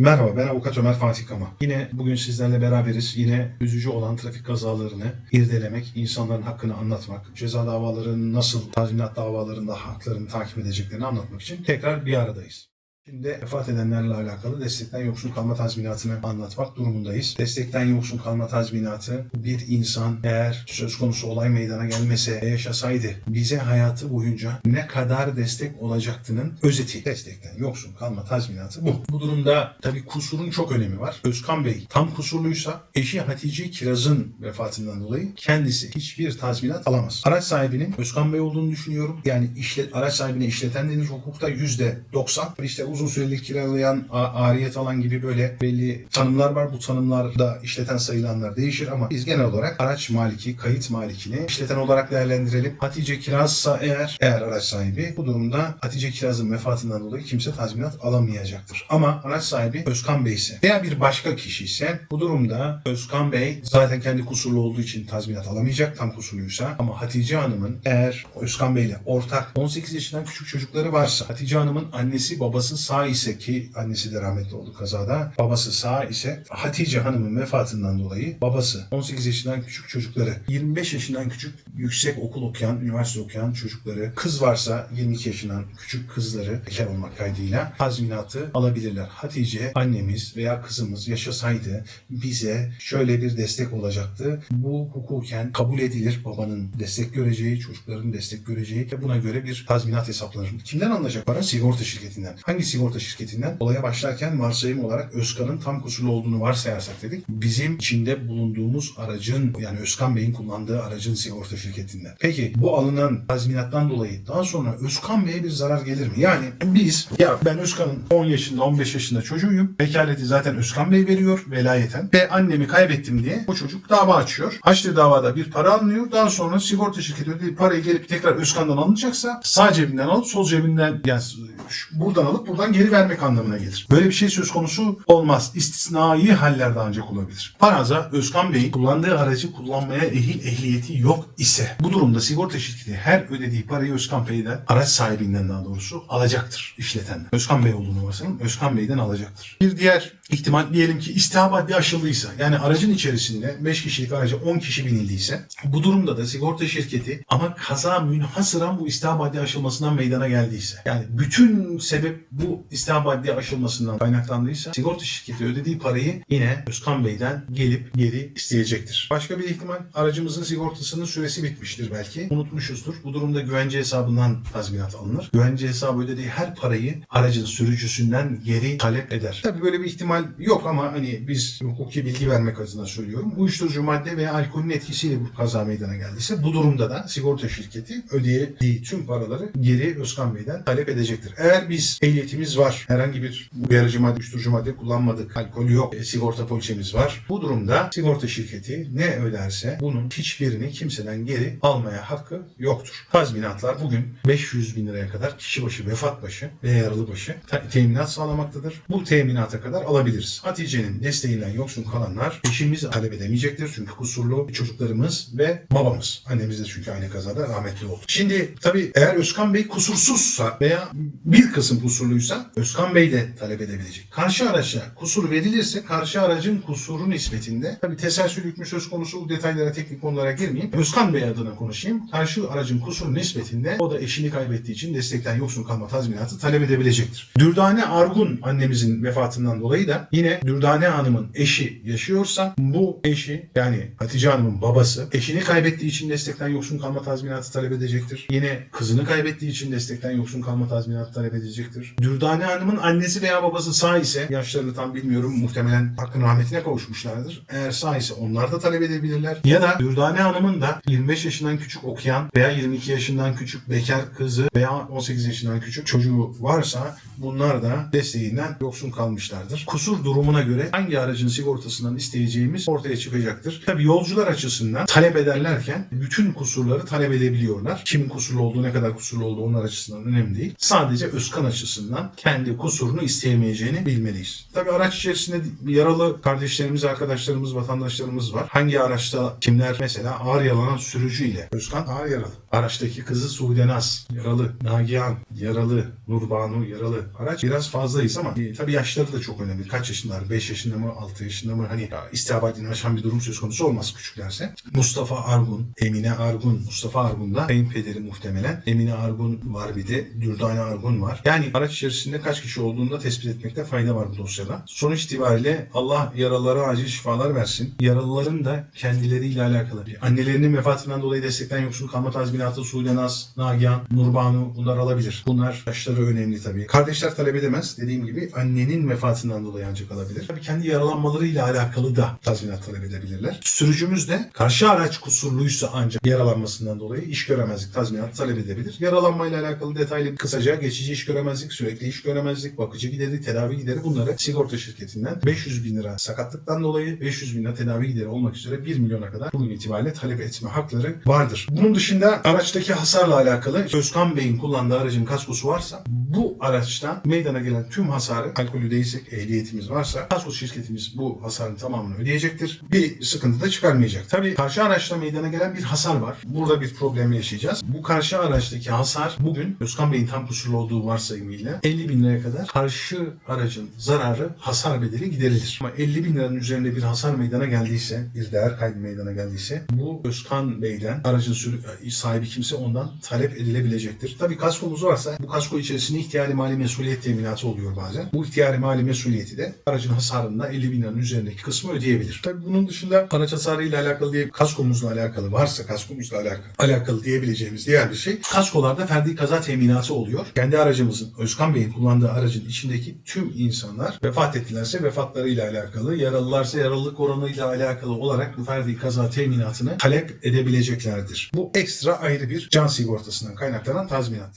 Merhaba ben avukat Ömer Fatih Kama. Yine bugün sizlerle beraberiz. Yine üzücü olan trafik kazalarını irdelemek, insanların hakkını anlatmak, ceza davalarının nasıl tazminat davalarında haklarını takip edeceklerini anlatmak için tekrar bir aradayız. Şimdi vefat edenlerle alakalı destekten yoksun kalma tazminatını anlatmak durumundayız. Destekten yoksun kalma tazminatı bir insan eğer söz konusu olay meydana gelmese yaşasaydı bize hayatı boyunca ne kadar destek olacaktının özeti. Destekten yoksun kalma tazminatı bu. Bu durumda tabii kusurun çok önemi var. Özkan Bey tam kusurluysa eşi Hatice Kiraz'ın vefatından dolayı kendisi hiçbir tazminat alamaz. Araç sahibinin Özkan Bey olduğunu düşünüyorum. Yani işlet, araç sahibine işleten deniş hukukta %90. İşte uzun süreli kiralayan, ariyet alan gibi böyle belli tanımlar var. Bu tanımlarda işleten sayılanlar değişir ama biz genel olarak araç maliki, kayıt malikini işleten olarak değerlendirelim. Hatice Kirazsa eğer, eğer araç sahibi bu durumda Hatice Kiraz'ın vefatından dolayı kimse tazminat alamayacaktır. Ama araç sahibi Özkan Bey ise veya bir başka kişi ise bu durumda Özkan Bey zaten kendi kusurlu olduğu için tazminat alamayacak tam kusurluysa ama Hatice Hanım'ın eğer Özkan Bey'le ortak 18 yaşından küçük çocukları varsa Hatice Hanım'ın annesi babası sağ ise ki annesi de rahmetli oldu kazada babası sağ ise Hatice Hanım'ın vefatından dolayı babası 18 yaşından küçük çocukları 25 yaşından küçük yüksek okul okuyan üniversite okuyan çocukları kız varsa 22 yaşından küçük kızları bekar olmak kaydıyla tazminatı alabilirler. Hatice annemiz veya kızımız yaşasaydı bize şöyle bir destek olacaktı. Bu hukuken kabul edilir. Babanın destek göreceği, çocukların destek göreceği ve buna göre bir tazminat hesaplanır. Kimden alınacak para? Sigorta şirketinden. Hangi sigorta şirketinden? Olaya başlarken varsayım olarak Özkan'ın tam kusurlu olduğunu varsayarsak dedik. Bizim içinde bulunduğumuz aracın yani Özkan Bey'in kullandığı aracın sigorta şirketinden. Peki bu alınan tazminattan dolayı daha sonra Özkan Bey'e bir zarar gelir mi? Yani biz ya ben Özkan'ın 10 yaşında 15 yaşında çocuğuyum. Vekaleti zaten Özkan Bey veriyor velayeten ve annemi kaybettim diye o çocuk dava açıyor. Açtığı davada bir para alınıyor. Daha sonra sigorta şirketi ödediği parayı gelip tekrar Özkan'dan alınacaksa sağ cebinden alıp sol cebinden yani şu- buradan alıp buradan geri vermek anlamına gelir. Böyle bir şey söz konusu olmaz. İstisnai hallerde ancak olabilir. Faraza Özkan Bey kullandığı aracı kullanmaya ehil ehliyeti yok ise bu durumda sigorta şirketi her ödediği parayı Özkan Bey'den araç sahibinden daha doğrusu alacaktır işletenden. Özkan Bey olduğunu varsayalım. Özkan Bey'den alacaktır. Bir diğer ihtimal diyelim ki istihabat aşıldıysa yani aracın içerisinde 5 kişilik araca 10 kişi binildiyse bu durumda da sigorta şirketi ama kaza münhasıran bu istihabadi aşılmasından meydana geldiyse yani bütün sebep bu istihabadi aşılmasından kaynaklandıysa sigorta şirketi ödediği parayı yine Özkan Bey'den gelip geri isteyecektir. Başka bir ihtimal aracımızın sigortasının süresi bitmiştir belki. Unutmuşuzdur. Bu durumda güvence hesabından tazminat alınır. Güvence hesabı ödediği her parayı aracın sürücüsünden geri talep eder. Tabii böyle bir ihtimal yok ama hani biz hukuki bilgi vermek adına söylüyorum. Uyuşturucu madde veya alkolün etkisiyle bu kaza meydana geldiyse bu durumda da sigorta şirketi ödeyediği tüm paraları geri Özkan Bey'den talep edecektir. Eğer biz ehliyetimiz var, herhangi bir uyarıcı madde, uyuşturucu madde kullanmadık, alkol yok, e, sigorta poliçemiz var. Bu durumda sigorta şirketi ne öderse bunun hiçbirini kimseden geri almaya hakkı yoktur. Tazminatlar bugün 500 bin liraya kadar kişi başı, vefat başı ve yaralı başı te- teminat sağlamaktadır. Bu teminata kadar alabiliriz. Hatice'nin desteğinden yoksun kalanlar eşimiz talep edemeyecektir. Çünkü kusurlu çocuklarımız ve babamız. Annemiz de çünkü aynı kazada rahmetli oldu. Şimdi tabii eğer Özkan Bey kusursuzsa veya bir kısım kusurluysa Özkan Bey de talep edebilecek. Karşı araçla kusur verilirse karşı aracın kusuru nispetinde tabii teselsül hükmü söz konusu detaylara teknik konulara girmeyeyim. Özkan Bey adına konuşayım. Karşı aracın kusuru nispetinde o da eşini kaybettiği için destekten yoksun kalma tazminatı talep edebilecektir. Dürdane Argun annemizin vefatından dolayı da yine Dürdane Hanım'ın eşi yaşıyorsa bu eşi yani Hatice Hanım'ın babası eşini kaybettiği için destekten yoksun kalma tazminatı talep edecektir. Yine kızını kaybettiği için destekten yoksun kalma tazminatı talep edecektir. Dürdane Hanım'ın annesi veya babası sağ ise yaşlarını tam bilmiyorum muhtemelen hakkın rahmetine kavuşmuşlardır. Eğer sağ ise onlar da talep edebilirler. Ya da Dürdane Hanım'ın da 25 yaşından küçük okuyan veya 22 yaşından küçük bekar kızı veya 18 yaşından küçük çocuğu varsa bunlar da desteğinden yoksun kalmışlardır. Kusur durumuna göre hangi aracın sigortasından isteyeceğimiz ortaya çıkacaktır. Tabi yolcular açısından talep ederlerken bütün kusurları talep edebiliyorlar. Kimin kusurlu olduğu, ne kadar kusurlu olduğu onlar açısından önemli değil. Sadece Özkan açısından kendi kusurunu isteyemeyeceğini bilmeliyiz. Tabii araç içerisinde yaralı kardeşlerimiz, arkadaşlarımız, vatandaşlarımız var. Hangi araçta kimler mesela ağır yalanan sürücü ile Özkan ağır yaralı. Araçtaki kızı Sude Naz yaralı. Nagihan yaralı. Nurbanu yaralı. Araç biraz fazlayız ama e, tabii yaşları da çok önemli. Kaç yaşındalar? 5 yaşında mı? 6 yaşında mı? Hani ya, istihbaratini aşan bir durum söz konusu olmaz küçüklerse. Mustafa Argun, Emine Argun. Mustafa Argun da kayınpederi muhtemelen. Emine Argun var bir de. Dürdane Argun var. Yani araç içerisinde kaç kişi olduğunu da tespit etmekte fayda var bu dosyada. Sonuç itibariyle Allah yaralılara acil şifalar versin. Yaralıların da kendileriyle alakalı. Annelerinin vefatından dolayı destekten yoksun kalma tazminatı Sude Naz, Nagihan, Nurbanu bunlar alabilir. Bunlar yaşları önemli tabii. Kardeşler talep edemez. Dediğim gibi annenin vefatından dolayı ancak alabilir. Tabii kendi yaralanmalarıyla alakalı da tazminat talep edebilirler. Sürücümüz de karşı araç kusurluysa ancak yaralanmasından dolayı iş göremezlik tazminatı talep edebilir. Yaralanmayla alakalı detaylı kısaca geçici iş göremezlik, sürekli iş göremezlik, bakıcı gideri, tedavi gideri bunları sigorta şirketinden 500 bin lira sakatlıktan dolayı 500 bin lira tedavi gideri olmak üzere 1 milyona kadar bugün itibariyle talep etme hakları vardır. Bunun dışında araçtaki hasarla alakalı Özkan Bey'in kullandığı aracın kaskosu varsa bu araçtan meydana gelen tüm hasarı alkolü değilsek ehliyetimiz varsa kasko şirketimiz bu hasarın tamamını ödeyecektir. Bir sıkıntı da çıkarmayacak. Tabii karşı araçta meydana gelen bir hasar var. Burada bir problem yaşayacağız. Bu karşı araçtaki hasar bugün Özkan Bey'in tam kusurlu olduğu varsayımıyla 50 bin liraya kadar karşı aracın zararı hasar bedeli giderilir. Ama 50 bin liranın üzerinde bir hasar meydana geldiyse, bir değer kaybı meydana geldiyse bu Özkan Bey'den aracın sürü, sahibi kimse ondan talep edilebilecektir. Tabii kaskomuz varsa bu kasko içerisinde ihtiyari mali mesuliyet teminatı oluyor bazen. Bu ihtiyari mali mesuliyeti de aracın hasarında 50 bin liranın üzerindeki kısmı ödeyebilir. Tabii bunun dışında araç hasarıyla alakalı diye kaskomuzla alakalı varsa kaskomuzla alakalı, alakalı diyebileceğimiz diğer bir şey kaskolarda ferdi kaza teminatı oluyor. Kendi aracımızın Özkan Bey'in kullandığı aracın içindeki tüm insanlar vefat ettilerse vefatlarıyla alakalı, yaralılarsa yaralılık oranıyla alakalı olarak bu ferdi kaza teminatını talep edebileceklerdir. Bu ekstra ayrı bir can sigortasından kaynaklanan tazminattır.